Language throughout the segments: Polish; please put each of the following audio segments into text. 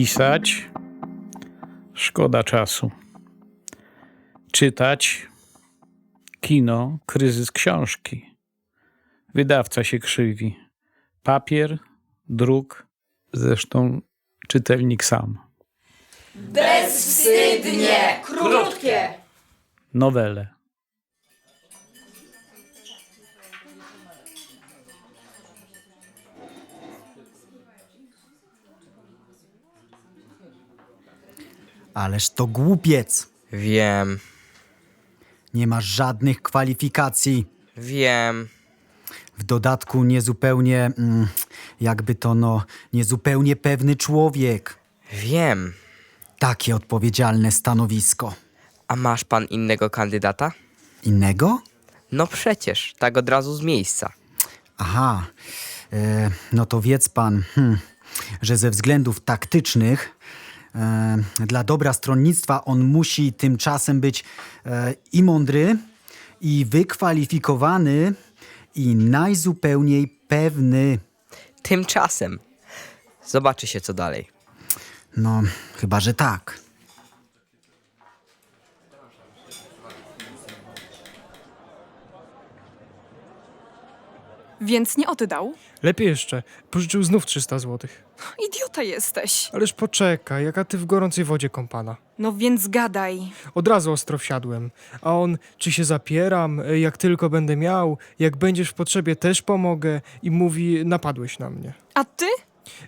Pisać szkoda czasu. Czytać kino, kryzys książki. Wydawca się krzywi. Papier, druk, zresztą czytelnik sam. Bezwstydnie! Krótkie! Nowele. Ależ to głupiec. Wiem, Nie masz żadnych kwalifikacji. wiem. W dodatku niezupełnie, mm, jakby to no, niezupełnie pewny człowiek. Wiem. Takie odpowiedzialne stanowisko. A masz pan innego kandydata? Innego? No przecież, tak od razu z miejsca. Aha, e, no to wiedz pan, hmm, że ze względów taktycznych dla dobra stronnictwa on musi tymczasem być e, i mądry, i wykwalifikowany, i najzupełniej pewny. Tymczasem. Zobaczy się co dalej. No, chyba że tak. Więc nie oddał? Lepiej jeszcze, pożyczył znów 300 złotych. Idiota jesteś. Ależ poczekaj, jaka ty w gorącej wodzie kąpana. No więc gadaj. Od razu ostro wsiadłem. A on, czy się zapieram, jak tylko będę miał, jak będziesz w potrzebie też pomogę i mówi, napadłeś na mnie. A ty?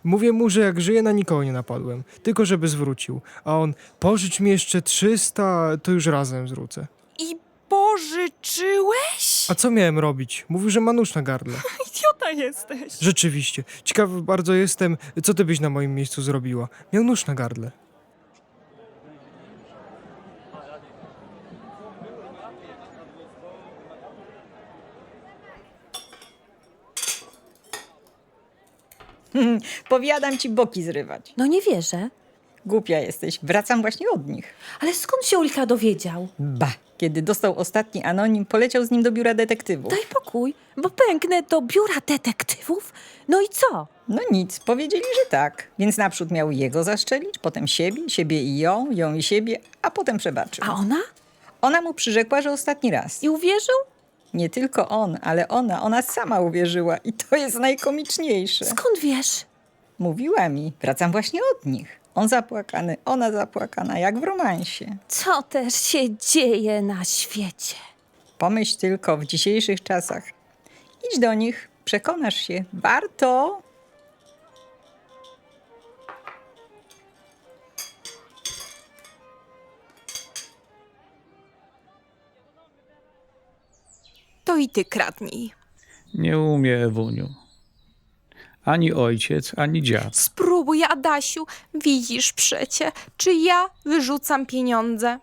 Mówię mu, że jak żyję, na nikogo nie napadłem, tylko żeby zwrócił. A on, pożycz mi jeszcze 300, to już razem zwrócę. I pożyczyłeś? A co miałem robić? Mówił, że ma nóż na gardle. Idiota jesteś. Rzeczywiście. Ciekawy bardzo jestem, co ty byś na moim miejscu zrobiła. Miał nóż na gardle. Powiadam ci boki zrywać. No nie wierzę. Głupia jesteś, wracam właśnie od nich. Ale skąd się Ulka dowiedział? Ba, kiedy dostał ostatni anonim, poleciał z nim do biura detektywów. Daj pokój, bo pęknę do biura detektywów. No i co? No nic, powiedzieli, że tak. Więc naprzód miał jego zaszczelić, potem siebie, siebie i ją, ją i siebie, a potem przebaczył. A ona? Ona mu przyrzekła, że ostatni raz. I uwierzył? Nie tylko on, ale ona, ona sama uwierzyła i to jest najkomiczniejsze. Skąd wiesz? Mówiła mi, wracam właśnie od nich. On zapłakany, ona zapłakana, jak w romansie. Co też się dzieje na świecie? Pomyśl tylko w dzisiejszych czasach. Idź do nich, przekonasz się. Warto. To i ty kradnij. Nie umie Ewuniu. Ani ojciec, ani dziad. Spróbuj, Adasiu. Widzisz przecie, czy ja wyrzucam pieniądze.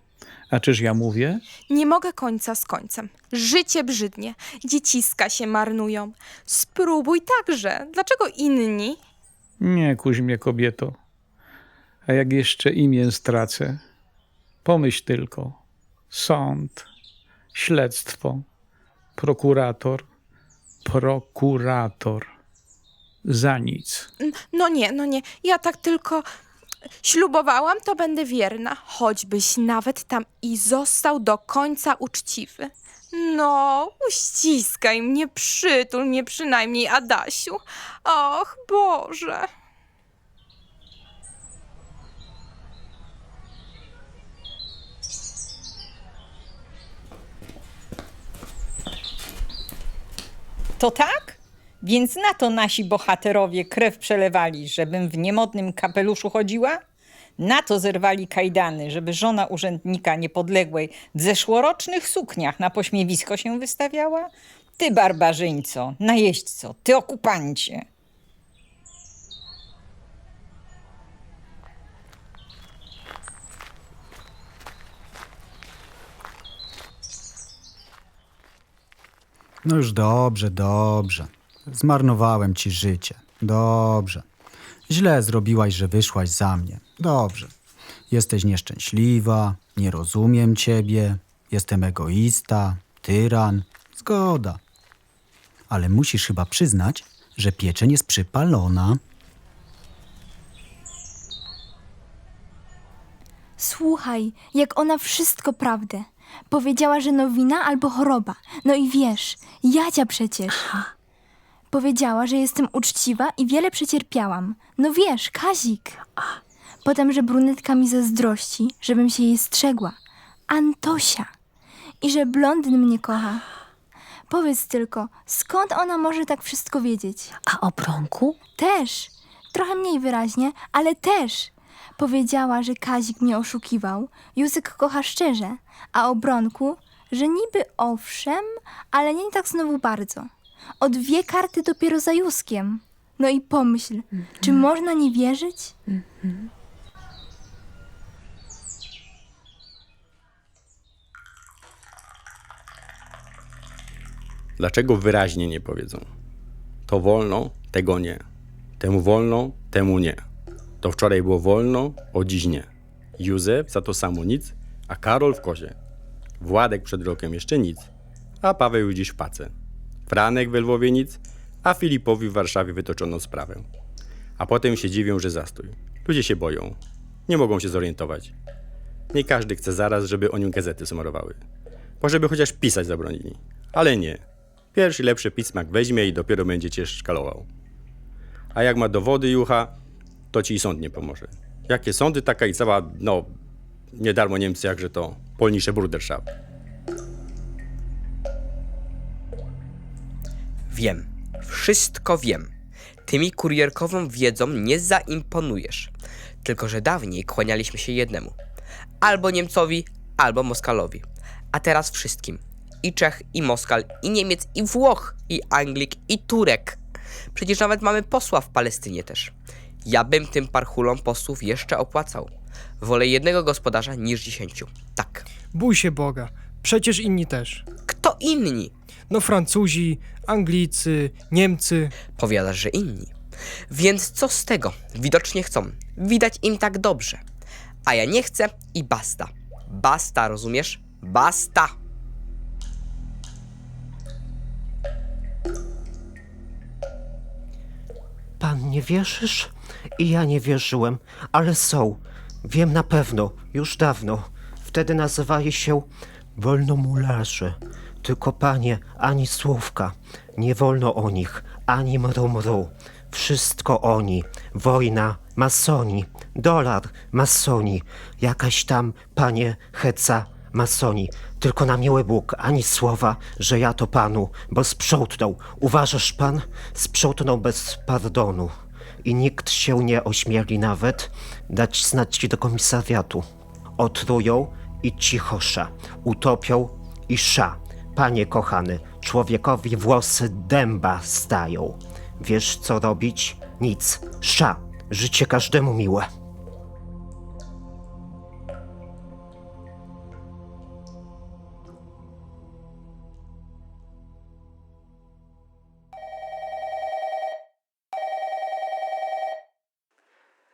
A czyż ja mówię? Nie mogę końca z końcem. Życie brzydnie. Dzieciska się marnują. Spróbuj także. Dlaczego inni? Nie kuź mnie, kobieto. A jak jeszcze imię stracę? Pomyśl tylko. Sąd, śledztwo, prokurator, prokurator. Za nic. No nie, no nie. Ja tak tylko ślubowałam, to będę wierna. Choćbyś nawet tam i został do końca uczciwy. No, uściskaj mnie, przytul mnie przynajmniej, Adasiu. Och, Boże. To tak? Więc na to nasi bohaterowie krew przelewali, żebym w niemodnym kapeluszu chodziła? Na to zerwali kajdany, żeby żona urzędnika niepodległej w zeszłorocznych sukniach na pośmiewisko się wystawiała? Ty barbarzyńco, najeźdźco, ty okupancie. No już dobrze, dobrze. Zmarnowałem ci życie. Dobrze. Źle zrobiłaś, że wyszłaś za mnie. Dobrze. Jesteś nieszczęśliwa, nie rozumiem ciebie, jestem egoista, tyran. Zgoda. Ale musisz chyba przyznać, że pieczeń jest przypalona. słuchaj, jak ona wszystko prawdę. Powiedziała, że nowina albo choroba. No i wiesz, Jadzia przecież. Powiedziała, że jestem uczciwa i wiele przecierpiałam. No wiesz, Kazik. Potem, że brunetka mi zazdrości, żebym się jej strzegła. Antosia. I że blondyn mnie kocha. Powiedz tylko, skąd ona może tak wszystko wiedzieć? A o Bronku? Też. Trochę mniej wyraźnie, ale też. Powiedziała, że Kazik mnie oszukiwał. Józek kocha szczerze. A o Bronku, że niby owszem, ale nie tak znowu bardzo. O dwie karty dopiero za Józkiem. No i pomyśl, czy można nie wierzyć? Dlaczego wyraźnie nie powiedzą? To wolno, tego nie. Temu wolno, temu nie. To wczoraj było wolno, o dziś nie. Józef za to samo nic, a Karol w kozie. Władek przed rokiem jeszcze nic, a Paweł już dziś w pace. Franek w Lwowie nic, a Filipowi w Warszawie wytoczono sprawę. A potem się dziwią, że zastój. Ludzie się boją. Nie mogą się zorientować. Nie każdy chce zaraz, żeby o nim gazety smarowały. Bo żeby chociaż pisać zabronili. Ale nie. Pierwszy lepszy pismak weźmie i dopiero będzie cię szkalował. A jak ma dowody jucha, to ci i sąd nie pomoże. Jakie sądy, taka i cała, no, nie darmo Niemcy, jakże to polnische Bruderschaft. Wiem. Wszystko wiem. Tymi kurierkową wiedzą nie zaimponujesz. Tylko, że dawniej kłanialiśmy się jednemu. Albo Niemcowi, albo Moskalowi. A teraz wszystkim. I Czech, i Moskal, i Niemiec, i Włoch, i Anglik, i Turek. Przecież nawet mamy posła w Palestynie też. Ja bym tym parchulom posłów jeszcze opłacał. Wolę jednego gospodarza niż dziesięciu. Tak. Bój się Boga. Przecież inni też. Kto inni? No Francuzi, Anglicy, Niemcy. Powiadasz, że inni. Więc co z tego? Widocznie chcą. Widać im tak dobrze. A ja nie chcę i basta. Basta, rozumiesz? Basta! Pan nie wierzysz? I ja nie wierzyłem, ale są. Wiem na pewno, już dawno. Wtedy nazywali się wolnomularze. Tylko panie, ani słówka. Nie wolno o nich, ani mru mru. Wszystko oni. Wojna, masoni. Dolar, masoni. Jakaś tam, panie, heca, masoni. Tylko na miły Bóg, ani słowa, że ja to panu, bo sprzątnął. Uważasz pan? Sprzątnął bez pardonu. I nikt się nie ośmieli nawet dać znać do komisariatu. Otrują i cichosza, utopią i sza. Panie kochany, człowiekowi włosy dęba stają. Wiesz co robić? Nic. Sza. Życie każdemu miłe.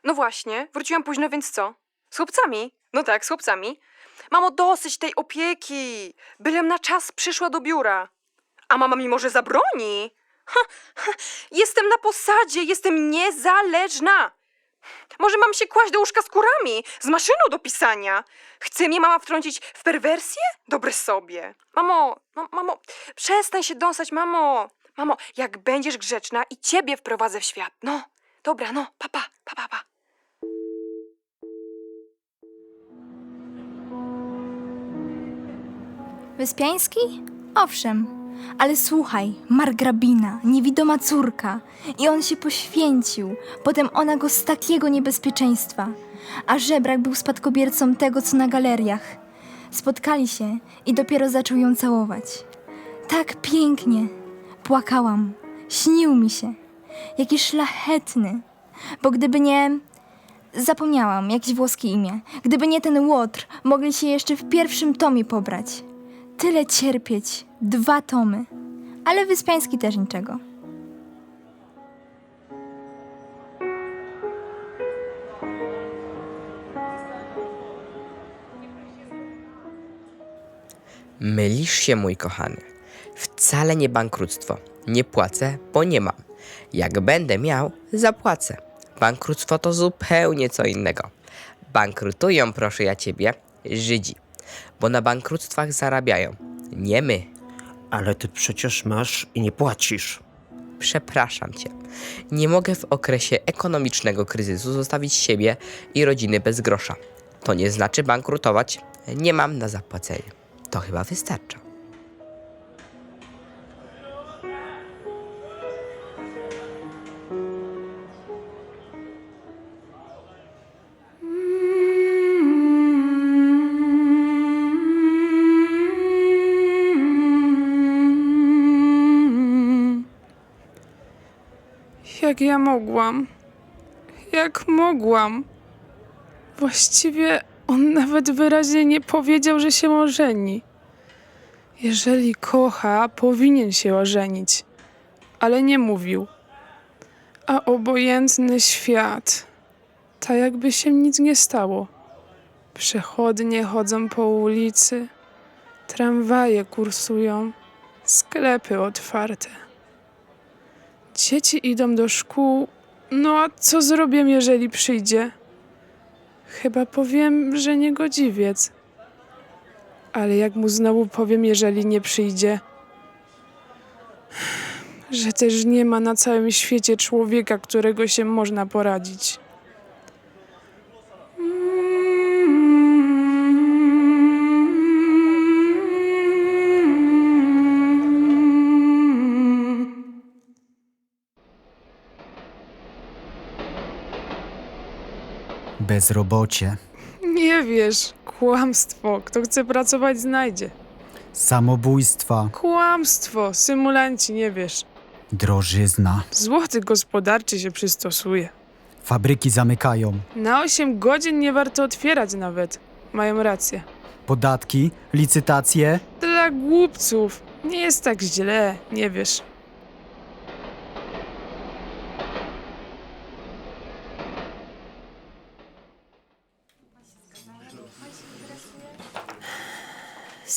No właśnie, wróciłam późno, więc co? Z chłopcami? No tak, z chłopcami. Mamo, dosyć tej opieki. Bylem na czas przyszła do biura. A mama mi może zabroni? Ha, ha, jestem na posadzie, jestem niezależna. Może mam się kłaść do łóżka z kurami, z maszyną do pisania. Chce mnie mama wtrącić w perwersję? Dobre sobie. Mamo, no, mamo, przestań się dąsać, mamo. Mamo, jak będziesz grzeczna i ciebie wprowadzę w świat. No, dobra, no, papa, papa, pa. Wyspiański? Owszem, ale słuchaj, margrabina, niewidoma córka. I on się poświęcił. Potem ona go z takiego niebezpieczeństwa. A żebrak był spadkobiercą tego, co na galeriach. Spotkali się i dopiero zaczął ją całować. Tak pięknie. Płakałam. Śnił mi się. Jaki szlachetny. Bo gdyby nie... Zapomniałam, jakieś włoskie imię. Gdyby nie ten łotr, mogli się jeszcze w pierwszym tomie pobrać. Tyle cierpieć. Dwa tomy. Ale Wyspiański też niczego. Mylisz się, mój kochany. Wcale nie bankructwo. Nie płacę, bo nie mam. Jak będę miał, zapłacę. Bankructwo to zupełnie co innego. Bankrutują, proszę ja ciebie, Żydzi, bo na bankructwach zarabiają, nie my. Ale ty przecież masz i nie płacisz. Przepraszam cię. Nie mogę w okresie ekonomicznego kryzysu zostawić siebie i rodziny bez grosza. To nie znaczy bankrutować. Nie mam na zapłacenie. To chyba wystarcza. Jak ja mogłam? Jak mogłam? Właściwie on nawet wyraźnie nie powiedział, że się ożeni. Jeżeli kocha, powinien się ożenić, ale nie mówił. A obojętny świat, tak jakby się nic nie stało. Przechodnie chodzą po ulicy, tramwaje kursują, sklepy otwarte. Dzieci idą do szkół. No a co zrobię, jeżeli przyjdzie? Chyba powiem, że niegodziwiec. Ale jak mu znowu powiem, jeżeli nie przyjdzie? Że też nie ma na całym świecie człowieka, którego się można poradzić. Bezrobocie, Nie wiesz, kłamstwo. Kto chce pracować, znajdzie. samobójstwa, Kłamstwo, symulanci, nie wiesz. drożyzna. Złoty gospodarczy się przystosuje. Fabryki zamykają, Na 8 godzin nie warto otwierać nawet. Mają rację. podatki, licytacje. Dla głupców. Nie jest tak źle, nie wiesz.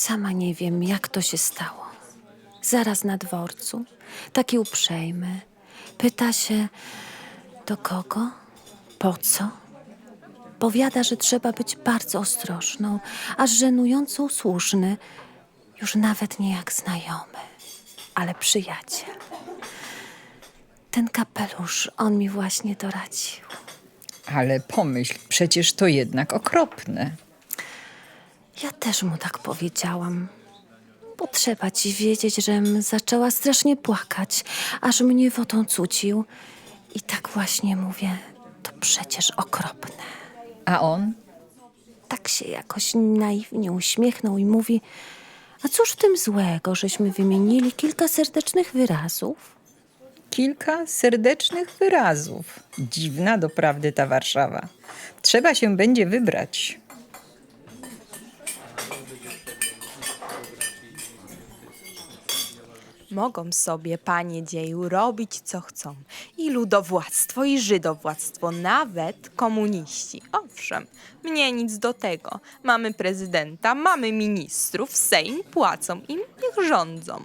Sama nie wiem, jak to się stało. Zaraz na dworcu, taki uprzejmy, pyta się, do kogo, po co? Powiada, że trzeba być bardzo ostrożną, aż żenująco usłuszny, już nawet nie jak znajomy, ale przyjaciel. Ten kapelusz, on mi właśnie doradził. Ale pomyśl, przecież to jednak okropne. Ja też mu tak powiedziałam. Bo trzeba ci wiedzieć, żem zaczęła strasznie płakać, aż mnie wodą cucił. I tak właśnie mówię, to przecież okropne. A on? Tak się jakoś naiwnie uśmiechnął i mówi, a cóż w tym złego, żeśmy wymienili kilka serdecznych wyrazów? Kilka serdecznych wyrazów. Dziwna doprawdy ta Warszawa. Trzeba się będzie wybrać. Mogą sobie, panie dzieju, robić co chcą. I ludowładztwo, i żydowładztwo, nawet komuniści. Owszem, mnie nic do tego. Mamy prezydenta, mamy ministrów, Sejm płacą im, niech rządzą.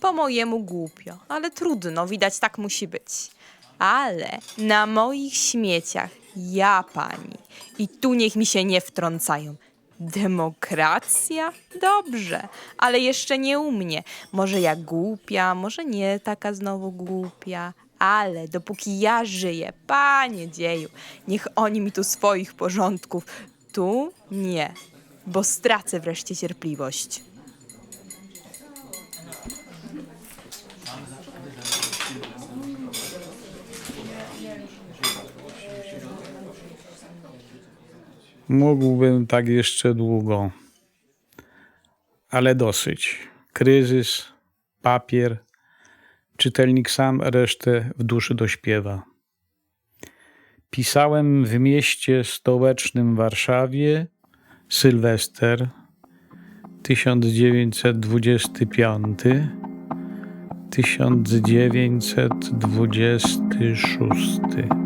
Po mojemu głupio, ale trudno, widać tak musi być. Ale na moich śmieciach ja pani. I tu niech mi się nie wtrącają. Demokracja? Dobrze, ale jeszcze nie u mnie. Może ja głupia, może nie taka znowu głupia, ale dopóki ja żyję, panie dzieju, niech oni mi tu swoich porządków. Tu nie, bo stracę wreszcie cierpliwość. Mógłbym tak jeszcze długo, ale dosyć. Kryzys, papier, czytelnik sam resztę w duszy dośpiewa. Pisałem w mieście stołecznym Warszawie, Sylwester 1925 1926